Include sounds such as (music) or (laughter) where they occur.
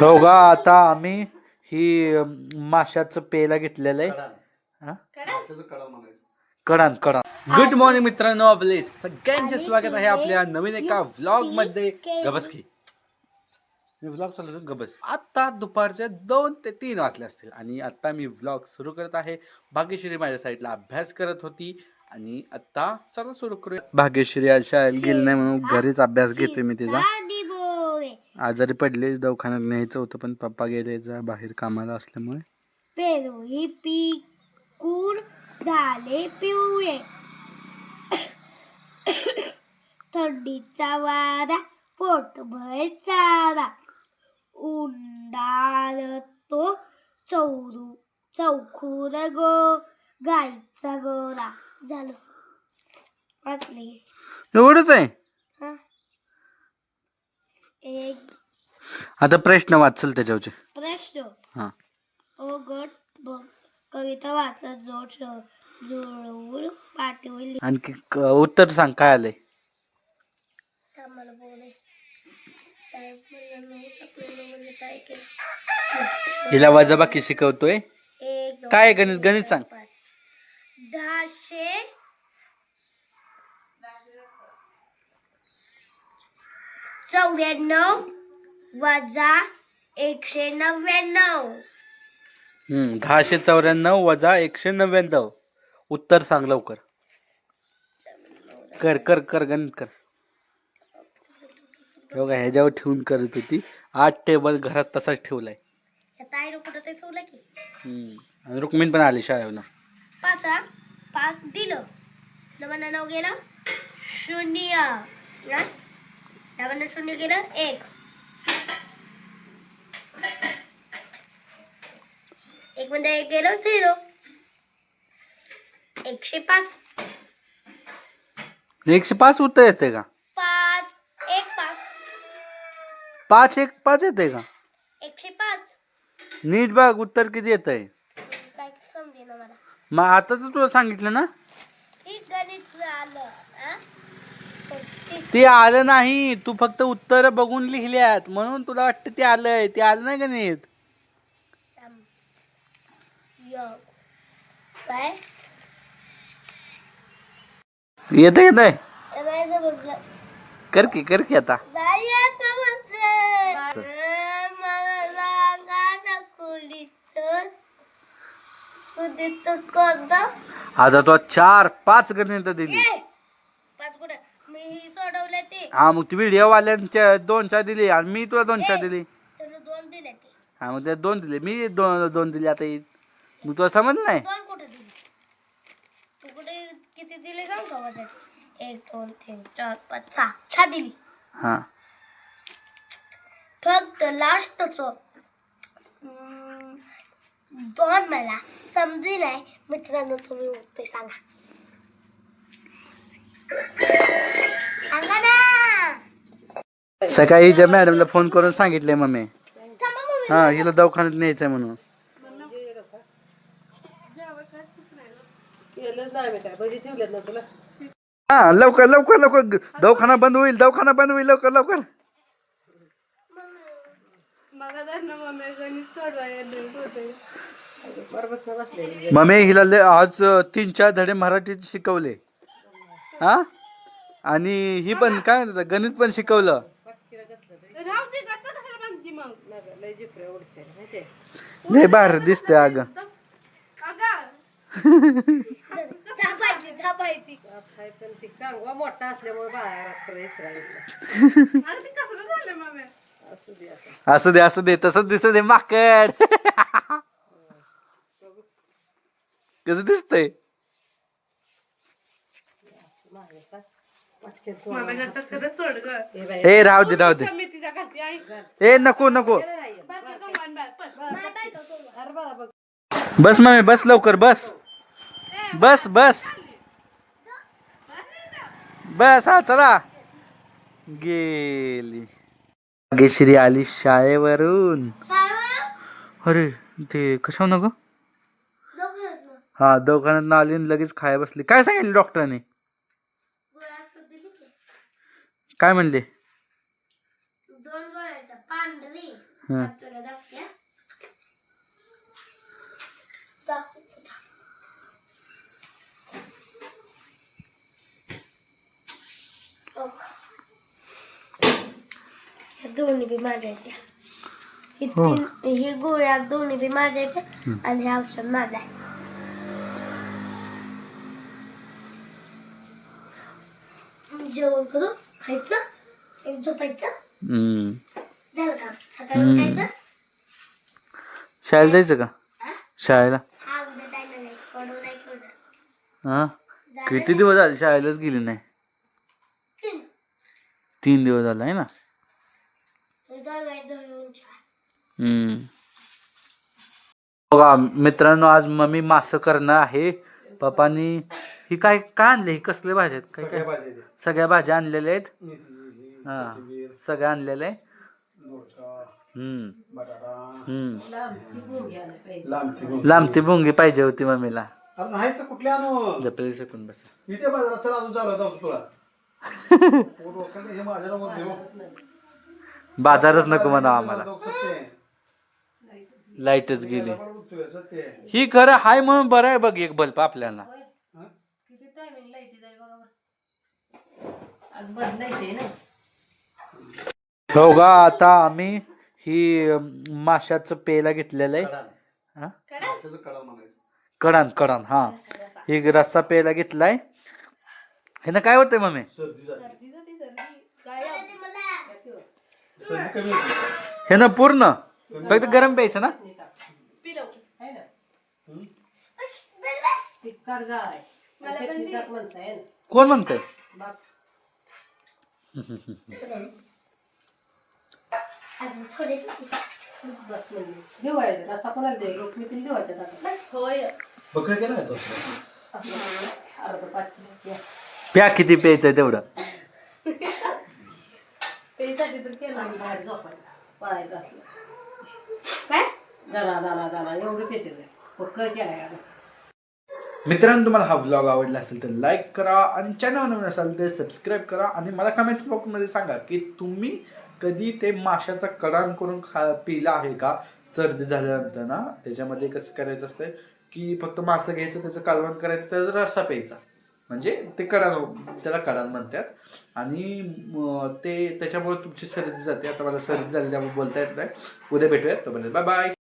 हो का आता आम्ही ही माशाचं पेला घेतलेलं आहे. हा? कडान कडान गुड मॉर्निंग मित्रांनो आपले सगळ्यांचे स्वागत आहे आपल्या नवीन एका व्लॉगमध्ये. गबसकी व्लॉग चालू गबस. आता दुपारचे दोन ते तीन वाजले असतील आणि आता मी व्लॉग सुरू करत आहे. भाग्यश्री माझ्या साईडला अभ्यास करत होती आणि आता चला सुरू करूया. भाग्यश्री आज शाळेत गेली नाही म्हणून घरीच अभ्यास घेतोय मी तिचा आजारी पडले दवाखान्यात न्यायचं होतं पण पप्पा गेले जा बाहेर कामाला असल्यामुळे. पेरोही पिकून झाले पिवळे. थंडीचा वारा पोटभर चारा. उंडार तो चौरू चौखूर गो गाईचा गोरा. झालं. वाचले एवढंच आहे? हा एक आता प्रश्न वाचल त्याच्यावरचे. प्रश्न. हा. ओ गट ब कविता वाचत जोड जुळवून पाठवली आणखी क- उत्तर सांग काय आलंय? आम्हाला साहेब काय केलं? हिला वजाबाकी शिकवतोय. एक दोन काय गणित? गणित सांग. पाच. दहाशे चौऱ्याण्णव वजा एकशे नव्याण्णव. हम्म दहाशे चौऱ्याण्णव वजा एकशे नव्याण्णव. उत्तर सांग लवकर. कर कर कर गणित कर. बघा ह्याच्यावर ठेवून करत होती. आठ टेबल घरात तसाच ठेवलाय. आता आई कुठं ते ठेवलं की. हम्म. आणि रुक्मिण पण आली शाळेला पाच हा? पाच दिलं. नव्याण्णव गेलं. शून्य. हा? नव्याण्णव शून्य गेलं एक. एक मध्ये एक गेलं झिरो. एकशे पाच. एकशे पाच उत्तर येते का? पाच एक पाच. पाच एक पाच येते का? एकशे पाच. नीट बघ उत्तर किती येत आहे काय मला. मग आता तर तुला सांगितलं ना ही गणित आलं हा? ते- आलं नाही. तू फक्त उत्तर बघून लिहिल्यात. म्हणून तुला वाटतं ते आलंय. ते आलं नाही गणित काय? येतं येत आहे नाही समजलं कर की कर की आता. नाही समजलं मला सांगा ना कुणीच कुणीच कोणतं? आता तो चार पाच गणित दिली. ही ते. हा मग ती व्हिडिओ वाल्यांच्या दोन चार दिली आणि मी तुला दोन चार दिली. दोन दिले ते. हा मग ते दोन दिले. मी दोन दोन दिली आता ही. मग तुला समज नाही? दोन कुठे दिले? तू कुठे किती दिले का गव्हासाठी एक दोन तीन चार पाच सहा. छा दिली. हा. फक्त लास्टच. दोन मला. समजे नाही. मित्रांनो तुम्ही उत्तर सांगा. सांगा ना. सकाळी ज्या मॅडमला फोन करून सांगितले मम्मी. हा हिला दवाखान्यात न्यायचंय म्हणून. हा लवकर लवकर लवकर. दवाखाना बंद होईल दवाखाना बंद होईल लवकर लवकर. मम्मी हिला लय- आज तीन चार धडे मराठीत शिकवले. हा? आणि ही पण काय म्हणतात गणित पण शिकवलं. लय बाहेर दिसते अग. झापायची झापायची मोठा असल्यामुळे बाहेर असू दे असू दे तसंच दिसत दे माकड. (laughs) कसं दिसतंय? ए राहू दे राहू दे. ए नको नको. बस मम्मी बस लवकर बस. बस. बस बस. हा चला. गेली. भाग्यश्री आली शाळेवरून. अरे ते कशा नको हा दवाखान्यात आली आणि लगेच खाया बसली. काय सांगितलं डॉक्टरांनी? काय म्हणले दोन गोळ्याच्या पांढरी हं. तुला दाखवते. दाखवते थांब. बघ. ह्या दोन्ही बी माझ्या आहेत त्या. ही हो. तीन ही गोळ्या दोन्ही बी माझ्या आहेत आणि हे औषध माझं आहे जेवण करू खायचं? एक झोपायचं? हम्म. झालं का? सकाळी हम्म. उठायचं? शाळेला जायचं का? हा? शाळेला? हा उद्या नाही. नाही हा? किती दिवस झाले शाळेलाच गेली नाही? तीन. दिवस झाला आहे ना? हम्म. बघा मित्रांनो आज मम्मी मासं करणार आहे. पप्पानी ही काय काय आणले? ही कसले भाज्या आहेत? काय काय? सगळ्या भाज्या आणलेल्या आहेत? हा. सगळ्या आणलेल्या आहे हम्म. लांबती भुंगी पाहिजे. होती मम्मीला. अरे नाही तर कुठल्या आणू? जपली शकून बस. इथे बाजारात चला अजून चालू होता तुला. पोट ओळखलं हे माझ्या नावावर देऊ. बाजारच नको म्हणा आम्हाला. डोकं सत्य आहे. लाईटच गेली. बरोबर बोलतोय, सत्य. आहे. ही खरं हाय म्हणून बरं आहे बघ एक बल्ब आपल्याला. किती टायमिंग लाईटी जाईल बघा बरं. आज बदलायचे ना. हो का आता आम्ही ही माशाचं पेला घेतलेलं आहे. हा? कडान कडान हा. ही रस्सा पेला घेतलाय. ह्यानं काय होतंय मम्मी? सर्दी झाली. सर्दी कमी होती. ह्यानं पूर्ण. फक्त गरम प्यायचं ना? कोण म्हणतंय? बाप अजून थोडे बस देवायचं रसा कोणाला दे रोखली पण देवायच्या ताटात होय. बकरी केला का तो? अर्ध पाच घ्या. प्या किती प्यायचंय तेवढं. काय? दाना दाना दाना एवढं पेते पक्क केलाय आता. मित्रांनो तुम्हाला हा व्लॉग आवडला असेल तर लाईक करा आणि चॅनल नवीन असाल तर सबस्क्राईब करा आणि मला कमेंट्स बॉक्समध्ये सांगा की तुम्ही कधी ते माशाचा कडाण करून खा पिला आहे का? सर्दी झाल्यानंतर ना त्याच्यामध्ये कसं करायचं असतं की फक्त मासं घ्यायचं त्याचं कालवण करायचं त्याचा रस्सा प्यायचा. म्हणजे ते कडाण त्याला कडाण म्हणतात. आणि ते त्याच्यामुळे तुमची सर्दी जाते. आता मला सर्दी झाली त्यामुळे बोलता येत नाही. उद्या भेटूयात. तोपर्यंत बाय बाय